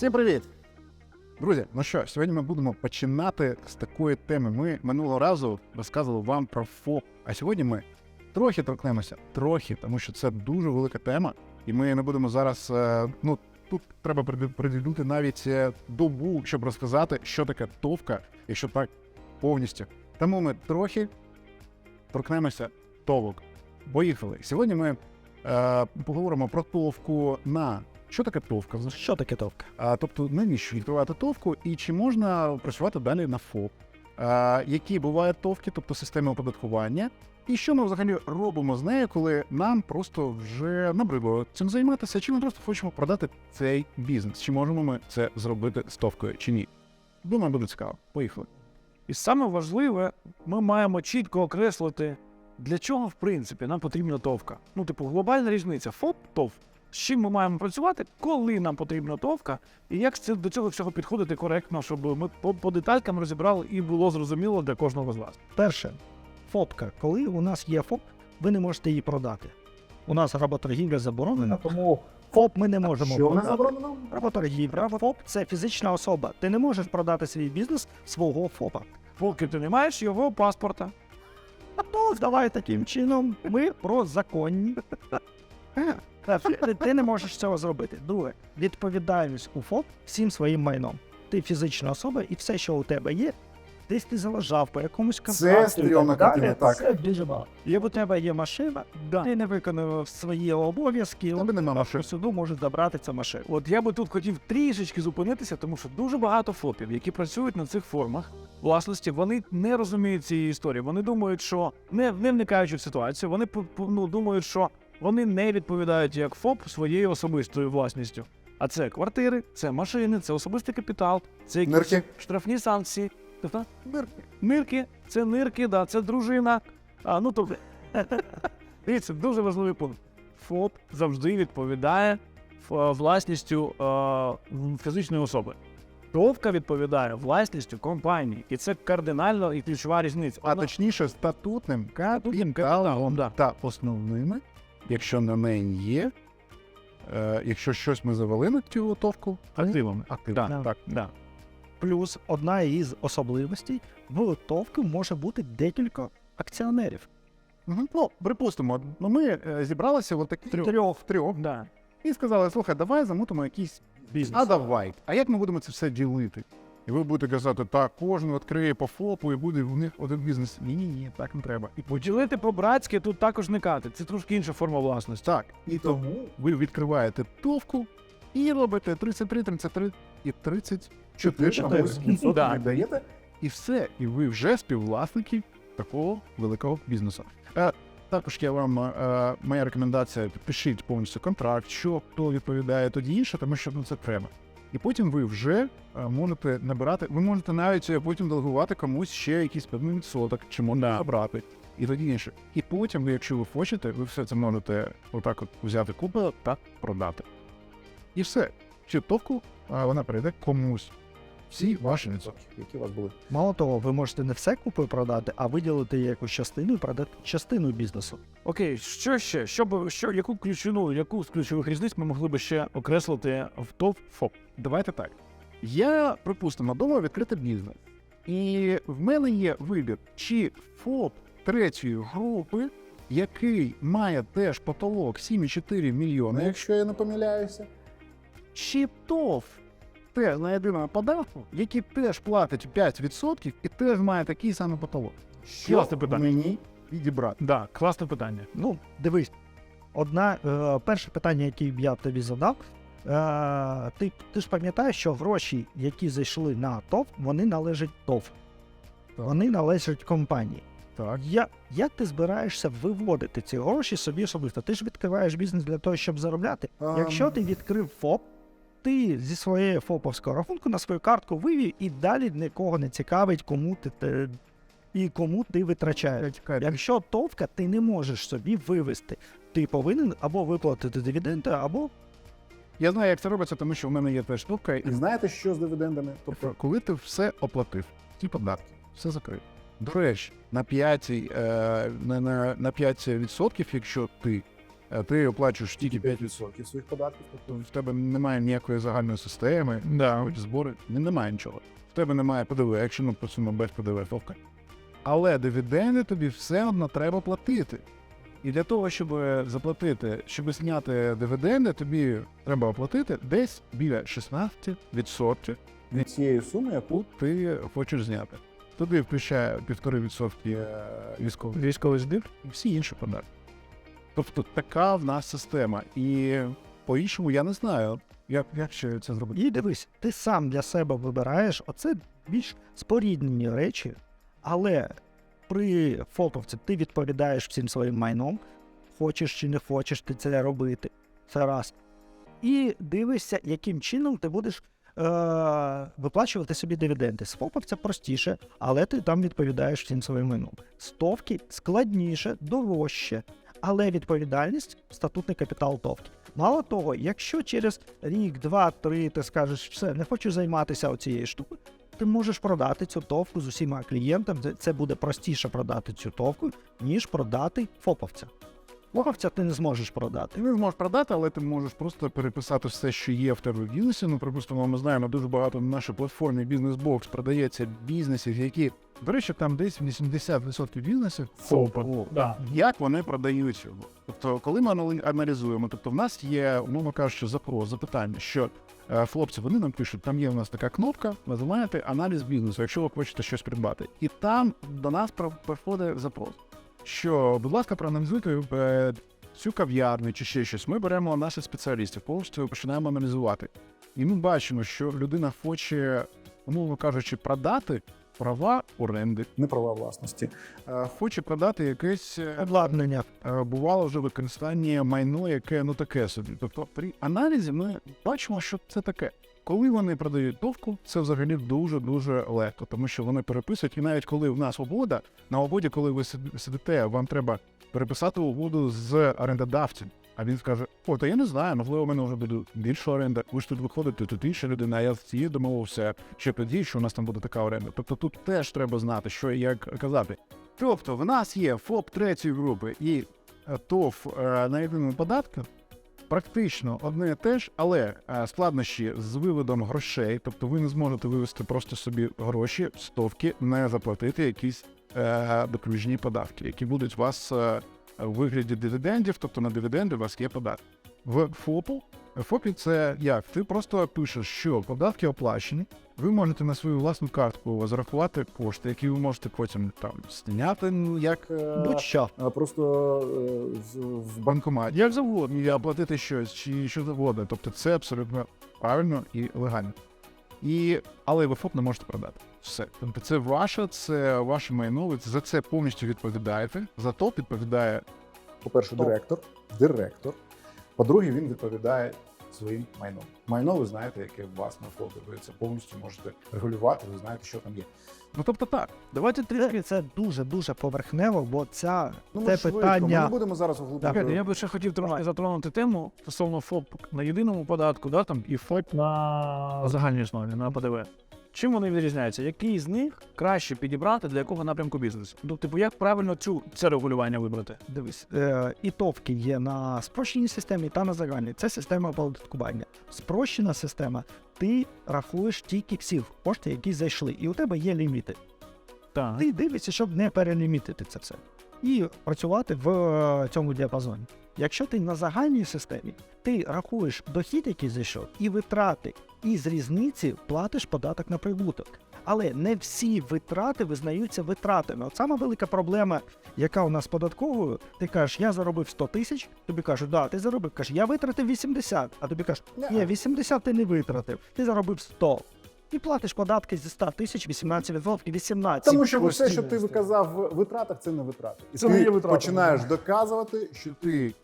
Всім привіт! Друзі, ну що, сьогодні ми будемо починати з такої теми. Ми минулого разу розказували вам про ФОП, а сьогодні ми трохи торкнемося, трохи, тому що це дуже велика тема, і ми не будемо зараз. е, Ну тут треба приділити навіть е, добу, щоб розказати, що таке товка, якщо так повністю. Тому ми трохи торкнемося товок. Поїхали. Сьогодні ми е, поговоримо про товку на що таке товка? Що таке товка? А, тобто, навіщо відкривати товку і чи можна працювати далі на ФОП? А, які бувають товки, тобто системи оподаткування? І що ми взагалі робимо з нею, коли нам просто вже набридло цим займатися, чи ми просто хочемо продати цей бізнес? Чи можемо ми це зробити з товкою, чи ні? Думаю, буде цікаво. Поїхали. І саме важливе, ми маємо чітко окреслити, для чого в принципі нам потрібна товка. Ну, типу, глобальна різниця ФОП, ТОВ. З чим ми маємо працювати, коли нам потрібна товка, і як це до цього всього підходити коректно, щоб ми по, по деталькам розібрали і було зрозуміло для кожного з вас. Перше, ФОПка. Коли у нас є ФОП, ви не можете її продати. У нас работоргівля заборонена, тому ФОП ми не можемо продати. заборонено? Работоргівля, ФОП це фізична особа. Ти не можеш продати свій бізнес свого ФОПа. Поки ти не маєш його паспорта. А то давай таким чином ми про законні. Ти- Ти не можеш цього зробити. Друге, відповідальність у ФОП всім своїм майном. Ти фізична особа, і все, що у тебе є, десь ти залежав по якомусь контракту. стрьомна і так картина, так. Це дуже багато. Як у тебе є машина, Да. ти не виконав свої обов'язки, Тебе нема суду можуть забрати цю машину. От я би тут хотів трішечки зупинитися, тому що дуже багато ФОПів, які працюють на цих формах власності, вони не розуміють цієї історії. Вони думають, що не, не вникаючи в ситуацію, вони ну, думають, що вони не відповідають як ФОП своєю особистою власністю. А це квартири, це машини, це особистий капітал, це якісь Нирки. штрафні санкції. Тобто, нирки. Нирки, це нирки, да, це дружина. А, ну тобто, дивіться, дуже важливий пункт. ФОП завжди відповідає власністю е, фізичної особи. Товка відповідає власністю компанії, і це кардинально і ключова різниця. А Вона- точніше, статутним капіталом, капіталом да. та основними, якщо на неї є, е, якщо щось ми завели на цю готовку, активами. активно. Да. Так. Да. Плюс одна із особливостей в ТОВки може бути декілька акціонерів. Мгм. Ну, припустимо, ну ми е, зібралися от такі трьох, трьох Да. і сказали: слухай, давай замутимо якийсь Бізнес. А давай. А як ми будемо це все ділити? І ви будете казати, так, кожен відкриє по ФОПу і буде у них один бізнес. Ні, ні, ні, так не треба. І Поділити по-братськи тут також не кати. Це трошки інша форма власності. так. І тому ви відкриваєте товку і робите 33, 33 і 34 34. відсотки Да. віддаєте, і все. І ви вже співвласники такого великого бізнесу. Е, також я вам е, моя рекомендація: підпишіть повністю контракт, що хто відповідає тоді інше, тому що ну, це треба. І потім ви вже е, можете набирати, ви можете навіть е, потім делегувати комусь ще якийсь певний відсоток, чи можна забрати, і тоді інше. І потім, ви, якщо ви хочете, ви все це можете отак от взяти купу та продати. І все. Цю товку вона перейде комусь. Всі ваші відсотки, які у вас були. Мало того, ви можете не все купою продати, а виділити якусь частину і продати частину бізнесу. Окей, що ще? Що би що, яку ключову, яку з ключових різниць ми могли би ще окреслити в ТОВ ФОП? Давайте так. Я, припустимо, думаю відкрити бізнес. І в мене є вибір, чи ФОП третьої групи, який має теж потолок 7,4 мільйони, якщо я не помиляюся, чи ТОВ теж на єдиному податку, який теж платить 5% і теж має такий самий потолок. Класне питання. мені відібрати? Да, класне питання. Ну, дивись, одна е, перше питання, яке б я тобі задав. Е, ти, ти ж пам'ятаєш, що гроші, які зайшли на ТОВ, вони належать ТОВ. Вони належать компанії. Так. Я, як ти збираєшся виводити ці гроші собі особисто? Ти ж відкриваєш бізнес для того, щоб заробляти. Ам. Якщо ти відкрив ФОП, ти зі своєї ФОПовського рахунку на свою картку вивів і далі нікого не цікавить, кому ти, те- і кому ти витрачаєш. Якщо товка, ти не можеш собі вивести. Ти повинен або виплатити дивіденди, або Я знаю, як це робиться, тому що в мене є теж штука. І знаєте, що з дивідендами? Тобто, коли ти все оплатив, ті податки, все закрив. До речі, на 5, е, на, на, на 5%, якщо ти ти оплачуєш тільки 5% своїх податків, тобто в тебе немає ніякої загальної системи, да. збори, не- немає нічого. В тебе немає ПДВ, якщо ми працюємо без ПДВ, товка. Але дивіденди тобі все одно треба платити. І для того, щоб заплатити, щоб зняти дивіденди, тобі треба оплатити десь біля 16% від цієї суми, яку ти хочеш зняти. Туди включає 1,5% е, військовий Військовий збір. і всі інші податки. Тобто така в нас система. І по-іншому я не знаю, як, як ще це зробити. І дивись, ти сам для себе вибираєш оце більш споріднені речі, але при фотовці ти відповідаєш всім своїм майном, хочеш чи не хочеш ти це робити. Це раз. І дивишся, яким чином ти будеш е- виплачувати собі дивіденди. З фоповця простіше, але ти там відповідаєш всім своїм майном. Стовки складніше, дорожче, але відповідальність статутний капітал товки. Мало того, якщо через рік, два, три ти скажеш, все, не хочу займатися цією штукою, ти можеш продати цю товку з усіма клієнтами. Це- буде простіше продати цю товку, ніж продати фоповця. Фоповця ти не зможеш продати. Ти не зможеш продати, але ти можеш просто переписати все, що є в тебе в бізнесі. Ну, припустимо, ми знаємо дуже багато на нашій платформі бізнес-бокс продається бізнесів, які, до речі, там десь 80% бізнесів ФОПа. Да. як вони продають його. Тобто, коли ми аналізуємо, тобто в нас є, умовно кажучи, запрос, запитання, що е, хлопці вони нам пишуть, там є в нас така кнопка, називаєте аналіз бізнесу, якщо ви хочете щось придбати. І там до нас приходить запрос, що, будь ласка, проаналізуйте е, цю кав'ярню чи ще щось. Ми беремо наших спеціалістів, повністю починаємо аналізувати. І ми бачимо, що людина хоче, умовно кажучи, продати права оренди, не права власності, е, хоче продати якесь е, Обладнання. е, бувало вже використання майно, яке ну таке собі. Тобто при аналізі ми бачимо, що це таке. Коли вони продають товку, це взагалі дуже дуже легко, тому що вони переписують. І навіть коли в нас угода, на угоді, коли ви сид- сидите, вам треба переписати угоду з орендодавцем. А він скаже: О, та я не знаю, можливо, у мене вже буде більша оренда. Ви ж тут виходите, тут інша людина, я з цією домовився ще тоді, що у нас там буде така оренда. Тобто тут теж треба знати, що і як казати. Тобто, в нас є ФОП третьої групи і е, ТОВ е, на єдиному податку. Практично одне те ж, але е, складнощі з виводом грошей, тобто ви не зможете вивести просто собі гроші, стовки, не заплатити якісь е, доключні податки, які будуть у вас е, у вигляді дивідендів, тобто на дивіденди у вас є податки. В ФОПу ФОПі це як? Ти просто пишеш, що податки оплачені, ви можете на свою власну картку зарахувати кошти, які ви можете потім там зняти, ну, як е, Будь-що. а просто е, з- в банкоматі, як завгодно, і оплатити щось чи що завгодно. Тобто це абсолютно правильно і легально. І, але ви ФОП не можете продати. Все. Тобто це ваше, це ваше майно, ви за це повністю відповідаєте. За то відповідає, по-перше, директор, директор. По-друге, він відповідає своїм майном. Майно ви знаєте, яке у вас на ФОПі. Ви це повністю можете регулювати, ви знаєте, що там є. Ну тобто так, давайте трішки. Це дуже дуже поверхнево, бо ця Ну, це швидко, Ми не будемо зараз. Чекайте, я би ще хотів трошки затронути тему стосовно ФОП на єдиному податку, да, там, і ФОП на загальній основі, на ПДВ. Чим вони відрізняються? Який з них краще підібрати для якого напрямку бізнесу? Ну, типу, як правильно цю це регулювання вибрати? Дивись, е, і товки є на спрощеній системі та на загальній. Це система оподаткування. Спрощена система, ти рахуєш тільки всі кошти, які зайшли, і у тебе є ліміти. Так. Ти дивишся, щоб не перелімітити це все. І працювати в е, цьому діапазоні. Якщо ти на загальній системі, ти рахуєш дохід, який зайшов, і витрати, і з різниці платиш податок на прибуток. Але не всі витрати визнаються витратами. От сама велика проблема, яка у нас податковою, ти кажеш, я заробив 100 тисяч, тобі кажуть, да, ти заробив. Кажеш, я витратив 80, а тобі кажуть, ні, 80 ти не витратив, ти заробив 100. І платиш податки зі 100 тисяч, 18%, 18. Тому що все, що ти виказав в витратах, це не витрати. І Це ти не є витрати. починаєш доказувати, що ти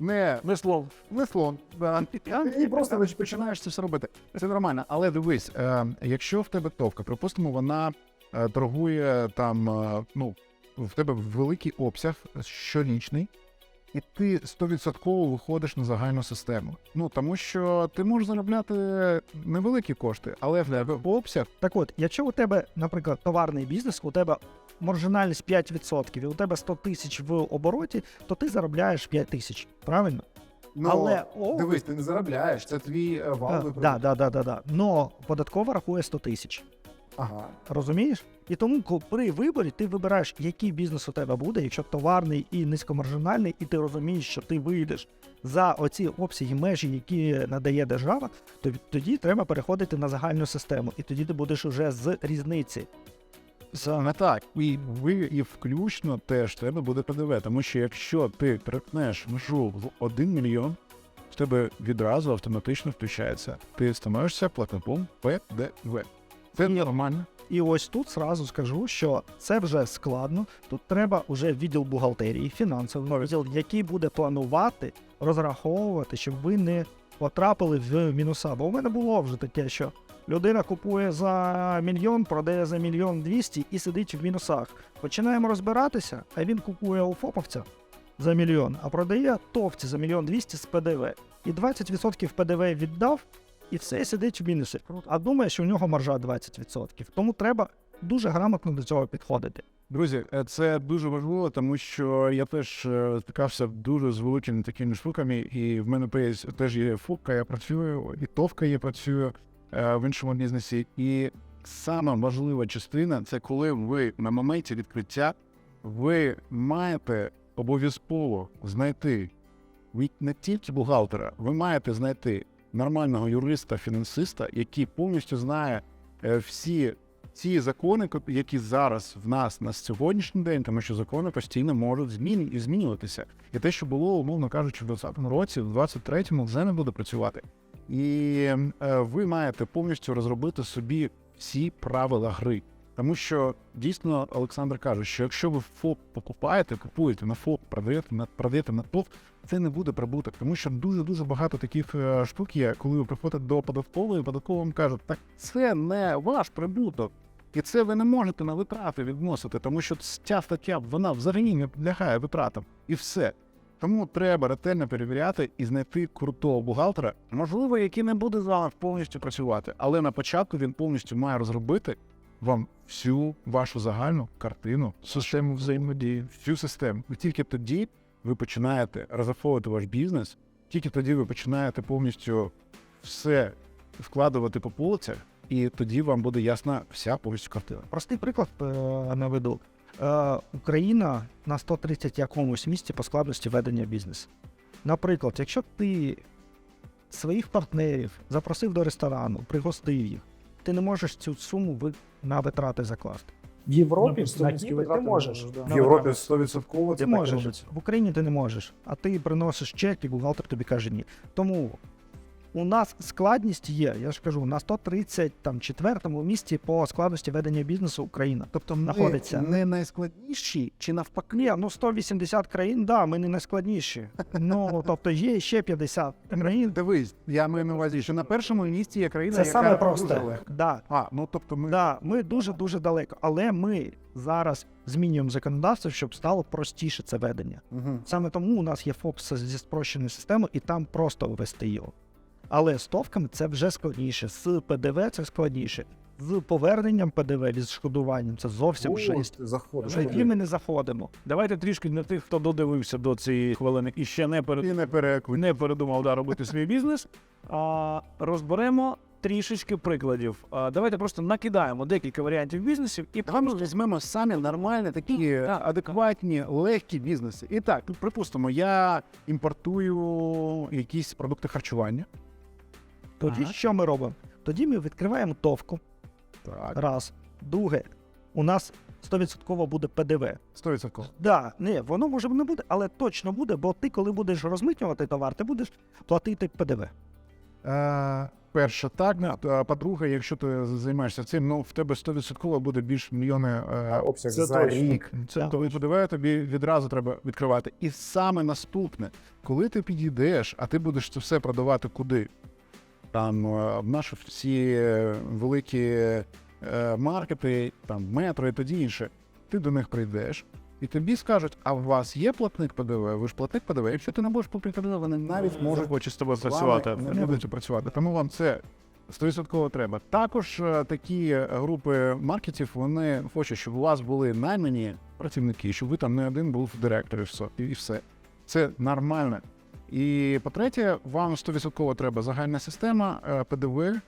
не, Не слов. не слон. Да. І просто поч- починаєш це все робити. Це нормально. Але дивись, е, якщо в тебе товка, припустимо, вона е, торгує там, е, ну, в тебе великий обсяг щорічний. І ти 100% виходиш на загальну систему. Ну тому що ти можеш заробляти невеликі кошти, але в тебе обсяг Так от, якщо у тебе, наприклад, товарний бізнес, у тебе маржинальність 5%, і у тебе 100 тисяч в обороті, то ти заробляєш 5 тисяч. Правильно? Ну, Але дивись, ти не заробляєш, це твій е, а, да, да, да, да, да. Но податкова рахує 100 тисяч. Ага. Розумієш? І тому при виборі ти вибираєш, який бізнес у тебе буде, якщо товарний і низькомаржинальний, і ти розумієш, що ти вийдеш за оці обсяги межі, які надає держава, то тоді треба переходити на загальну систему, і тоді ти будеш уже з різниці. Саме так. І ви і включно теж треба буде ПДВ, тому що якщо ти перетнеш межу в 1 мільйон, в тебе відразу автоматично включається. Ти становишся платником ПДВ. Це нормально. І ось тут зразу скажу, що це вже складно. Тут треба вже відділ бухгалтерії, фінансовий відділ, який буде планувати, розраховувати, щоб ви не потрапили в мінуса. Бо у мене було вже таке, що людина купує за мільйон, продає за мільйон двісті і сидить в мінусах. Починаємо розбиратися, а він купує у ФОПовця за мільйон, а продає товці за мільйон двісті з ПДВ. І 20% ПДВ віддав, і все сидить в мінусі. А думає, що у нього маржа 20%. Тому треба дуже грамотно до цього підходити. Друзі, е, це дуже важливо, тому що я теж е, стикався дуже з великими такими штуками, і в мене теж є фокка, я працюю, і товка я працюю е, в іншому бізнесі. І сама важлива частина це коли ви на моменті відкриття ви маєте обов'язково знайти не тільки бухгалтера, ви маєте знайти нормального юриста, фінансиста, який повністю знає е, всі ці закони, які зараз в нас на сьогоднішній день, тому що закони постійно можуть змін... змінюватися. І те, що було, умовно кажучи, в 2020 році, в 23-му вже не буде працювати. І е, ви маєте повністю розробити собі всі правила гри. Тому що дійсно Олександр каже, що якщо ви ФОП покупаєте, купуєте на ФОП, продаєте на продаєте на ТОВ, це не буде прибуток, тому що дуже дуже багато таких е, штук є, коли ви приходите до податкової, податкова вам кажуть, так це не ваш прибуток. І це ви не можете на витрати відносити, тому що ця стаття вона взагалі не підлягає витратам. І все. Тому треба ретельно перевіряти і знайти крутого бухгалтера, можливо, який не буде з вами повністю працювати, але на початку він повністю має розробити вам всю вашу загальну картину, систему взаємодії, всю систему. І тільки тоді ви починаєте розраховувати ваш бізнес, тільки тоді ви починаєте повністю все вкладувати по полицях, і тоді вам буде ясна вся повністю картина. Простий приклад е, наведу. Е, Україна на 130 якомусь місці по складності ведення бізнесу. Наприклад, якщо ти своїх партнерів запросив до ресторану, пригостив їх, ти не можеш цю суму на витрати закласти. В Європі Ну, на Кіпрі ти можеш. В Європі 100% Ти можеш. В Україні ти не можеш. А ти приносиш чек, і бухгалтер тобі каже ні. Тому у нас складність є, я ж кажу, на 134 місці по складності ведення бізнесу Україна. Тобто знаходиться. не найскладніші чи навпаки. Ні, ну 180 країн, да, ми не найскладніші. Ну тобто є ще 50 країн. Дивись, я маю на увазі, що на першому місці є країна, Це яка саме легка. Да, А, ну тобто ми да, ми дуже дуже далеко. Але ми зараз змінюємо законодавство, щоб стало простіше це ведення. Угу. Саме тому у нас є ФОПС зі спрощеною системою, і там просто ввести його. Але з товками це вже складніше, з ПДВ це складніше. З поверненням ПДВ, відшкодуванням це зовсім жесть. заходиш. Ми не заходимо. Давайте трішки для тих, хто додивився до цієї хвилини і ще не перед І не перекуй. не передумав да, робити свій бізнес. А, розберемо трішечки прикладів. А, давайте просто накидаємо декілька варіантів бізнесів і Давай ми візьмемо самі нормальні, такі Так. адекватні, легкі бізнеси. І так, припустимо, я імпортую якісь продукти харчування. Тоді Ага. що ми робимо? Тоді ми відкриваємо товку. Так, Раз. Друге, у нас 100% буде ПДВ. 100%. Да, не, воно може не буде, але точно буде, бо ти, коли будеш розмитнювати товар, ти будеш платити ПДВ. Е, перше, так. А По-друге, якщо ти займаєшся цим, ну в тебе 100% буде більш мільйони е, обсяг за точно. рік. Це Так. коли ПДВ тобі відразу треба відкривати. І саме наступне, коли ти підійдеш, а ти будеш це все продавати куди? Там е, в наші всі е, великі е, маркети, там метро і тоді інше. Ти до них прийдеш. І тобі скажуть, а у вас є платник ПДВ? Ви ж платник ПДВ. Якщо ти не будеш платити ПДВ, вони навіть можуть хоче з тобою працювати. не будуть працювати. Тому вам це 100% треба. Також такі групи маркетів вони хочуть, щоб у вас були наймані працівники, щоб ви там не один був директор і все. І все. Це нормально. І по-третє, вам 100% треба загальна система, е, ПДВ, е,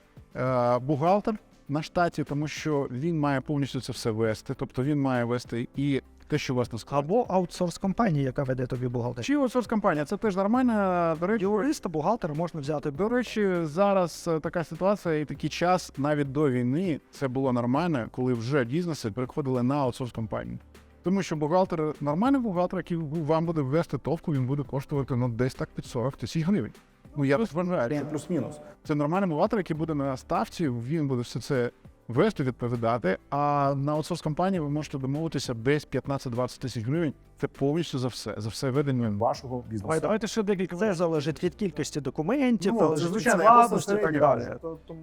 бухгалтер на штаті, тому що він має повністю це все вести. Тобто він має вести і те, що у вас на складі. Або аутсорс компанія, яка веде тобі бухгалтер. Чи аутсорс компанія, це теж нормально. До речі, Юриста, бухгалтера можна взяти. до речі, зараз е, така ситуація і такий час навіть до війни це було нормально, коли вже бізнеси переходили на аутсорс компанію. Тому що бухгалтер, нормальний бухгалтер, який вам буде ввести товку, він буде коштувати ну, десь так під 40 тисяч гривень. Ну я це плюс-мінус. Це нормальний бухгалтер, який буде на ставці, він буде все це вести, відповідати. А на аутсорс компанії ви можете домовитися десь 15-20 тисяч гривень. Це повністю за все, за все ведення вашого бізнесу. Давай, давайте ще декілька. Це залежить від кількості документів, Ну, залежить це, від складності і так далі.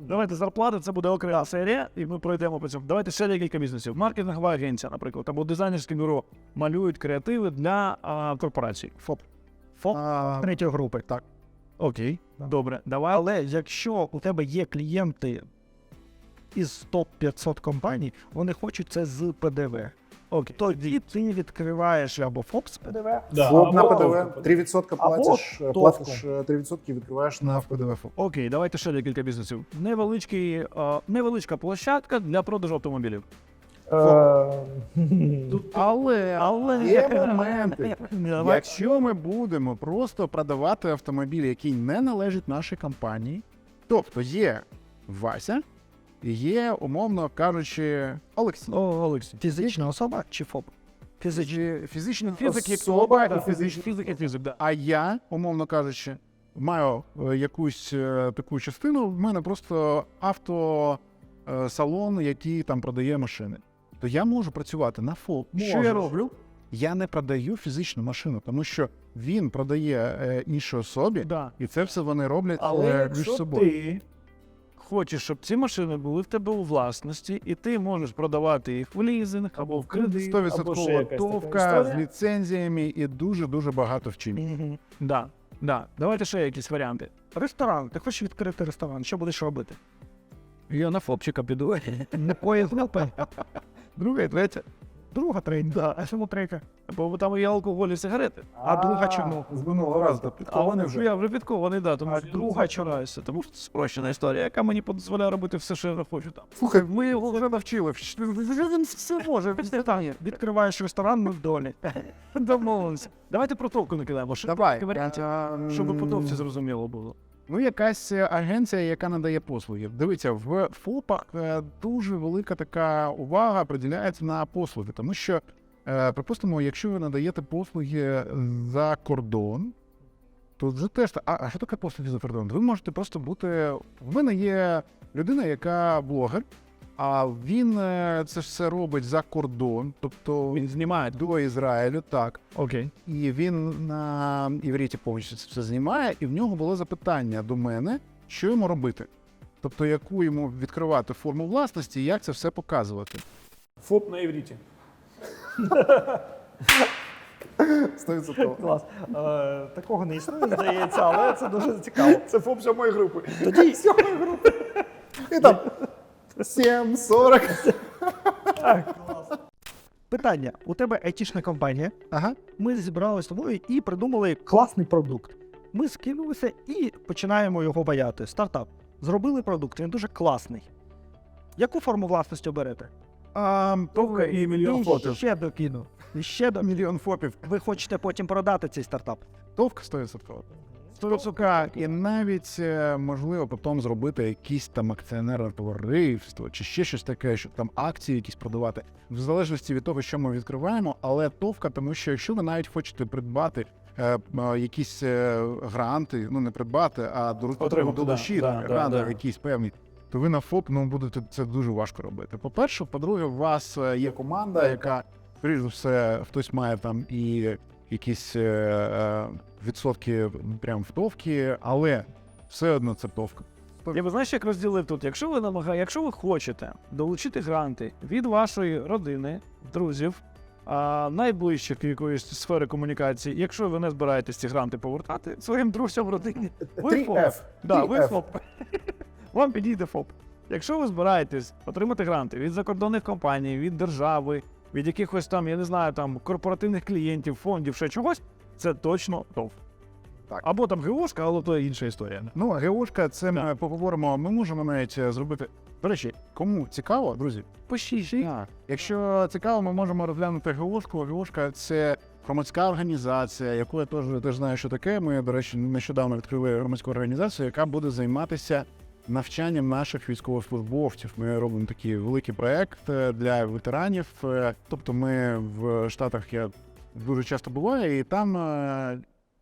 Давайте зарплата, це буде окрема серія, і ми пройдемо по цьому. Давайте ще декілька бізнесів. Маркетингова агенція, наприклад, або дизайнерське бюро малюють креативи для а, корпорацій. ФОП. ФОП. А, Третьої групи. Так. Окей. Добре. Давай. Але якщо у тебе є клієнти із топ 500 компаній, вони хочуть це з ПДВ. Окей. Тоді ти відкриваєш або ФОП з ПДВ, ФОП на або- ПДВ 3% платиш, товку. платиш е, 3% відкриваєш на ПДВ ФОП. Окей, давайте ще декілька бізнесів. Невеличкий, а, невеличка площадка для продажу автомобілів. Але, Але є моменти. Якщо ми будемо просто продавати автомобіль, який не належить нашій компанії, тобто є Вася, є, умовно кажучи, Олексій. О, Олексій. Фізична особа чи ФОП? Фізична. Фізичні, фізична Фізик як особа да, і фізичний фізик як фізик, да. А я, умовно кажучи, маю е, якусь е, таку частину. В мене просто автосалон, який там продає машини. То я можу працювати на ФОП. Що я роблю? Я не продаю фізичну машину, тому що він продає е, іншій особі, Да. і це все вони роблять Але е, між якщо собою. ти хочеш, щоб ці машини були в тебе у власності, і ти можеш продавати їх в лізинг або в кредит, або ще 100% якась така товка історія. з ліцензіями і дуже дуже багато вчень. Да, да. Давайте ще якісь варіанти. Ресторан. Ти хочеш відкрити ресторан, що будеш робити? Я на фопчика піду. Не поїзд. Друга і третя. Друга третя. А чому третя? Бо там є алкоголь і сигарети. А друга чому? З минулого разу підкований вже я вже підкований, да, тому А що друга чораюся. Тому що це спрощена історія, яка мені дозволяє робити все, що я хочу там. Слухай, ми його вже навчили. Вже він все може. Питання. Відкриваєш ресторан, ми в долі. Домовилися. Давайте про товку накидаємо. Ще Давай. такі щоб по товці зрозуміло було. Ну, якась е, агенція, яка надає послуги. Дивіться, в ФОПах е, дуже велика така увага приділяється на послуги, тому що, е, припустимо, якщо ви надаєте послуги за кордон, то вже теж а, а що таке послуги за кордон? Ви можете просто бути. В мене є людина, яка блогер, а він е, це все робить за кордон, тобто Він знімає. до Ізраїлю, так. Окей. І він на івріті повністю це все знімає, і в нього було запитання до мене, що йому робити. Тобто, яку йому відкривати форму власності і як це все показувати. ФОП на івріті. 100%. Клас. Е, такого не існує, здається, але це дуже цікаво. Це ФОП сьомої групи. Тоді І там 7, 40. питання: у тебе айтішна компанія. Ага. Ми зібралися з тобою і придумали класний продукт. Ми скинулися і починаємо його баяти. Стартап. Зробили продукт, він дуже класний. Яку форму власності оберете? Товка і мільйон фото. ще докину. Ще до... мільйон ФОПів. Ви хочете потім продати цей стартап. Товка 100%. 100%. І навіть е, можливо потім зробити якісь там акціонерне товариство чи ще щось таке, щоб там акції якісь продавати, в залежності від того, що ми відкриваємо. Але товка, тому що якщо ви навіть хочете придбати е, м, якісь е, гранти, ну не придбати, а до- Отримати, да, да, да, якісь певні. То ви на ФОП ну, будете це дуже важко робити. По-перше, по-друге, у вас е, є команда, яка, скоріш за все, хтось має там і якісь е, е, відсотки прям втовки, але все одно це товка. Я би знаєш, як розділив тут. Якщо ви намагаєте, якщо ви хочете долучити гранти від вашої родини, друзів, а, найближчих якоїсь сфери комунікації, якщо ви не збираєтесь ці гранти повертати своїм друзям родині, ви 3F. ФОП. Да, ви 3F. ФОП. вам підійде ФОП. Якщо ви збираєтесь отримати гранти від закордонних компаній, від держави, від якихось там, я не знаю, там корпоративних клієнтів, фондів, ще чогось, це точно ТОВ. Так. Або там ГОшка, але то інша історія. Ну, ГОшка, це ми поговоримо. Ми можемо навіть е, зробити. До речі, кому цікаво, друзі, пишіть. Якщо цікаво, ми можемо розглянути ГОшку. ГОшка це громадська організація, яку я теж, теж знаю, що таке. Ми, до речі, нещодавно відкрили громадську організацію, яка буде займатися навчанням наших військовослужбовців. Ми робимо такий великий проект е, для ветеранів. Е, Тобто, ми в Штатах я дуже часто буваю, і там. е,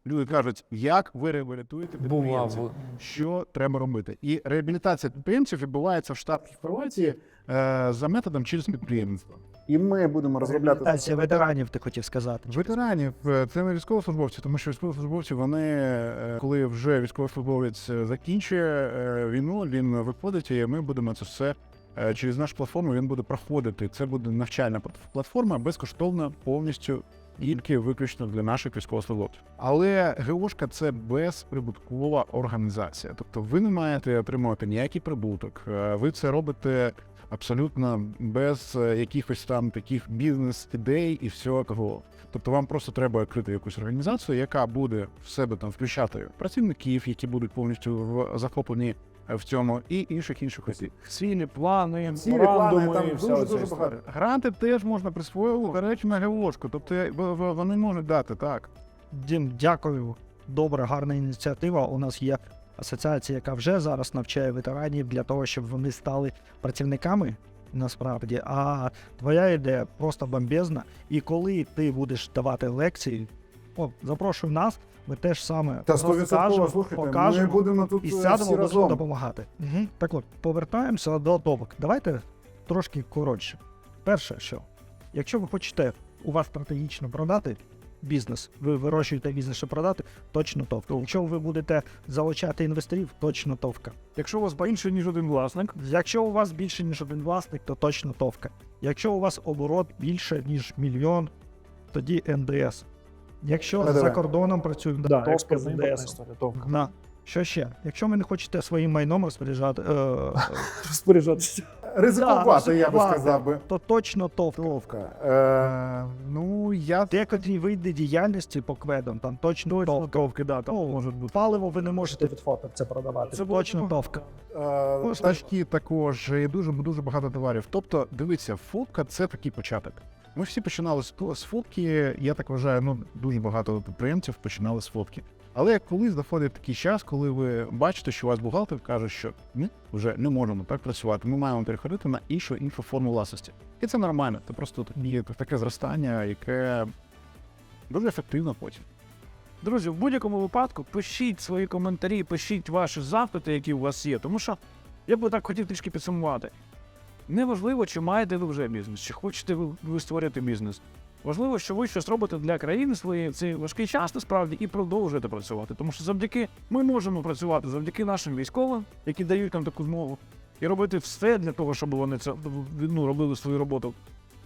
Люди кажуть, як ви реабілітуєте підприємців, що треба робити. І реабілітація підприємців відбувається в штатах Хорватії е, за методом через підприємництво. І ми будемо розробляти Реабілітація ветеранів, ти хотів сказати. ветеранів. е, Це не військовослужбовці, тому що військовослужбовці вони, е, коли вже військовослужбовець е, закінчує е, війну, він виходить, і ми будемо це все. е, Через нашу платформу він буде проходити. Це буде навчальна плат- платформа безкоштовна повністю тільки виключно для наших військовослужбовців. Але ГОшка це безприбуткова організація. Тобто ви не маєте отримувати ніякий прибуток. Е, Ви це робите абсолютно без е, якихось там таких бізнес-ідей і всього. Тобто вам просто треба відкрити якусь організацію, яка буде в себе там включати працівників, які будуть повністю захоплені в цьому, і інших інших осіб. Цілі, плани, Цілі плани, там і дуже дуже багато. Гранти теж можна присвоювати, до речі, на ГОшку. Тобто вони можуть дати так. Дім, дякую. Добре, гарна ініціатива. У нас є асоціація, яка вже зараз навчає ветеранів для того, щоб вони стали працівниками. Насправді, а твоя ідея просто бомбезна. І коли ти будеш давати лекції, о, запрошуй нас, ми теж саме розкажемо, покажемо будемо тут і сядемо будемо допомагати. Угу. Так от, повертаємося до топок. Давайте трошки коротше. Перше, що якщо ви хочете у вас стратегічно продати бізнес, ви вирощуєте бізнес, щоб продати, точно товка. Якщо ви будете залучати інвесторів, точно товка. Якщо у вас більше, ніж один власник, Якщо у вас більше ніж один власник, то точно товка. Якщо у вас оборот більше ніж мільйон, тоді НДС. Якщо ПДВ. за кордоном працюємо, да, з експортна історія, товка. На. Що ще? Якщо ви не хочете своїм майном розпоряджати, е, Розпоряджатися. Ризикувати, я би сказав би. то точно товка. Товка. Е, ну, я Декотрі види діяльності по кведам, там точно товка. товки, да, там Ну, можуть бути. Паливо ви не можете від фото це продавати. Це точно товка. Е, Тачки також і дуже дуже багато товарів. Тобто, дивіться, фотка це такий початок. Ми всі починали з фотки. Я так вважаю, ну дуже багато підприємців починали з фотки. Але колись доходить такий час, коли ви бачите, що у вас бухгалтер каже, що ми вже не можемо так працювати. Ми маємо переходити на іншу іншу форму власності. І це нормально. Це просто таке зростання, яке дуже ефективно потім. Друзі, в будь-якому випадку пишіть свої коментарі, пишіть ваші запити, які у вас є. Тому що я би так хотів трішки підсумувати. Неважливо, чи маєте ви вже бізнес, чи хочете ви, створити бізнес. Важливо, що ви щось робите для країни своєї цей важкий час насправді і продовжуєте працювати. Тому що завдяки ми можемо працювати завдяки нашим військовим, які дають нам таку змогу, і робити все для того, щоб вони це ну, робили свою роботу.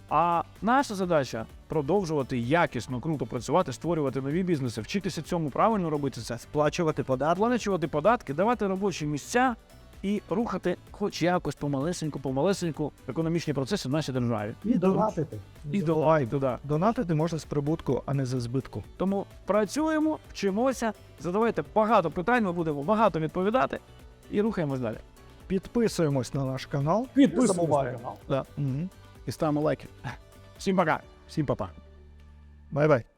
А наша задача продовжувати якісно, круто працювати, створювати нові бізнеси, вчитися цьому правильно робити це, Сплачувати податки. сплачувати податки, давати робочі місця і рухати, хоч якось помалесеньку, помалесеньку економічні процеси в нашій державі. І донатити. І долай туди. Донатити можна з прибутку, а не з збитку. Тому працюємо, вчимося, задавайте багато питань, ми будемо багато відповідати і рухаємось далі. Підписуємось на наш канал. Підписуємось на канал. Да. Угу. І ставимо лайки. Всім пока. Всім па-па. Бай-бай.